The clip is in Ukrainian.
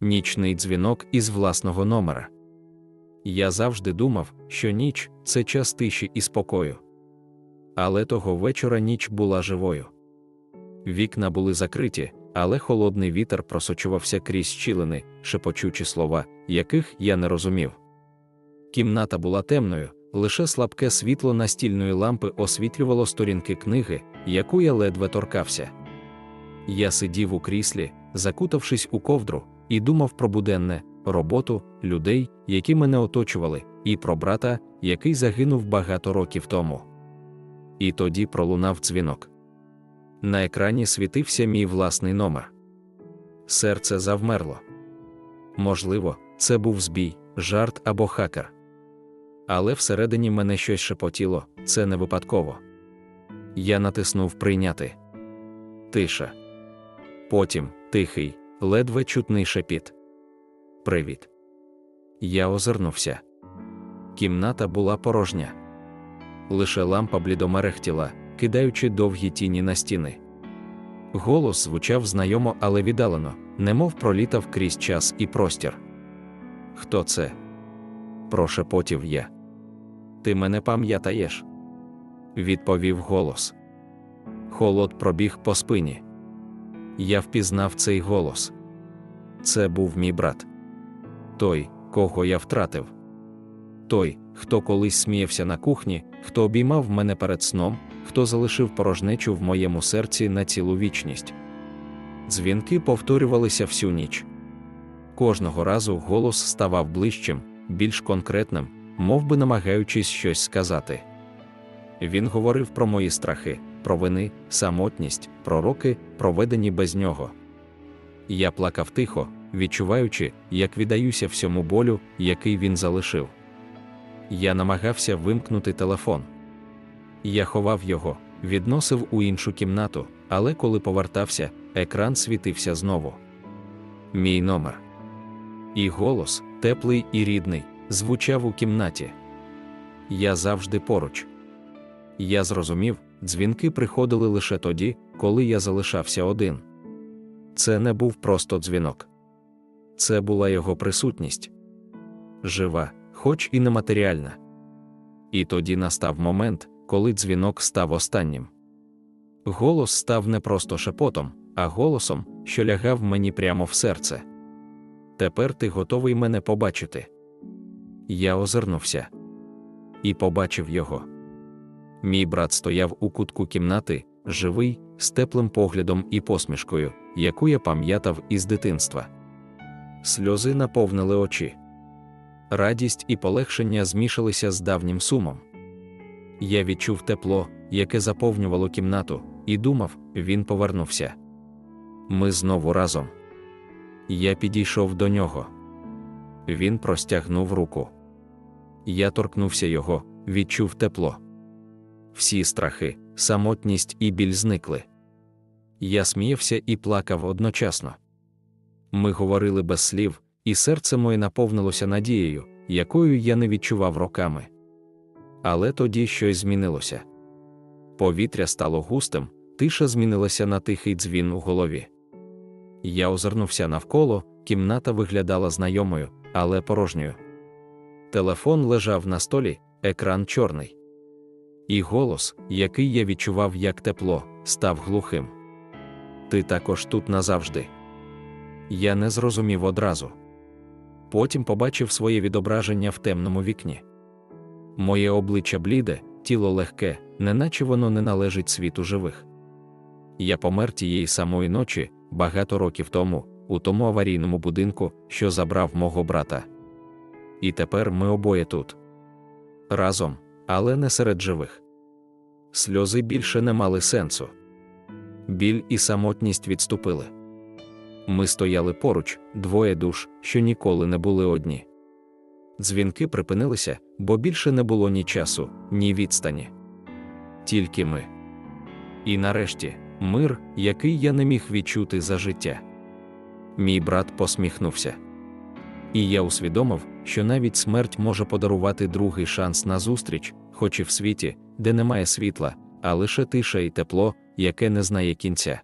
нічний дзвінок із власного номера. Я завжди думав, що ніч це час тиші і спокою. Але того вечора ніч була живою. Вікна були закриті, але холодний вітер просочувався крізь щілини, шепочучі слова, яких я не розумів. Кімната була темною, лише слабке світло настільної лампи освітлювало сторінки книги, яку я ледве торкався. Я сидів у кріслі, закутавшись у ковдру, і думав про буденне, роботу, людей, які мене оточували, і про брата, який загинув багато років тому. І тоді пролунав дзвінок. На екрані світився мій власний номер. Серце завмерло. Можливо, це був збій, жарт або хакер. Але всередині мене щось шепотіло, це не випадково. Я натиснув прийняти. Тиша. Потім тихий, ледве чутний шепіт. Привіт. Я озирнувся. Кімната була порожня. Лише лампа блідомерехтіла, кидаючи довгі тіні на стіни. Голос звучав знайомо, але віддалено, немов пролітав крізь час і простір. Хто це? прошепотів я. Ти мене пам'ятаєш? відповів голос. Холод пробіг по спині. Я впізнав цей голос. Це був мій брат. Той, кого я втратив. Той, хто колись сміявся на кухні, хто обіймав мене перед сном, хто залишив порожнечу в моєму серці на цілу вічність. Дзвінки повторювалися всю ніч. Кожного разу голос ставав ближчим, більш конкретним, мов би намагаючись щось сказати. Він говорив про мої страхи, про вини, самотність, про роки, проведені без нього. Я плакав тихо, відчуваючи, як віддаюся всьому болю, який він залишив. Я намагався вимкнути телефон. Я ховав його, відносив у іншу кімнату, але коли повертався, екран світився знову. Мій номер. І голос, теплий і рідний, звучав у кімнаті. Я завжди поруч. Я зрозумів, дзвінки приходили лише тоді, коли я залишався один. Це не був просто дзвінок. Це була його присутність жива, хоч і нематеріальна. І тоді настав момент, коли дзвінок став останнім. Голос став не просто шепотом, а голосом, що лягав мені прямо в серце. Тепер ти готовий мене побачити. Я озирнувся і побачив його. Мій брат стояв у кутку кімнати, живий, з теплим поглядом і посмішкою, яку я пам'ятав із дитинства. Сльози наповнили очі. Радість і полегшення змішалися з давнім сумом. Я відчув тепло, яке заповнювало кімнату, і думав, він повернувся. Ми знову разом. Я підійшов до нього. Він простягнув руку. Я торкнувся його, відчув тепло. Всі страхи, самотність і біль зникли. Я сміявся і плакав одночасно. Ми говорили без слів, і серце моє наповнилося надією, якою я не відчував роками. Але тоді щось змінилося. Повітря стало густим, тиша змінилася на тихий дзвін у голові. Я озирнувся навколо, кімната виглядала знайомою, але порожньою. Телефон лежав на столі, екран чорний. І голос, який я відчував як тепло, став глухим. Ти також тут назавжди. Я не зрозумів одразу. Потім побачив своє відображення в темному вікні. Моє обличчя бліде, тіло легке, неначе воно не належить світу живих. Я помер тієї самої ночі, багато років тому, у тому аварійному будинку, що забрав мого брата. І тепер ми обоє тут. Разом, але не серед живих. Сльози більше не мали сенсу. Біль і самотність відступили. Ми стояли поруч, двоє душ, що ніколи не були одні. Дзвінки припинилися, бо більше не було ні часу, ні відстані. Тільки ми. І нарешті мир, який я не міг відчути за життя. Мій брат посміхнувся. І я усвідомив, що навіть смерть може подарувати другий шанс на зустріч, хоч і в світі, де немає світла, а лише тиша і тепло, яке не знає кінця.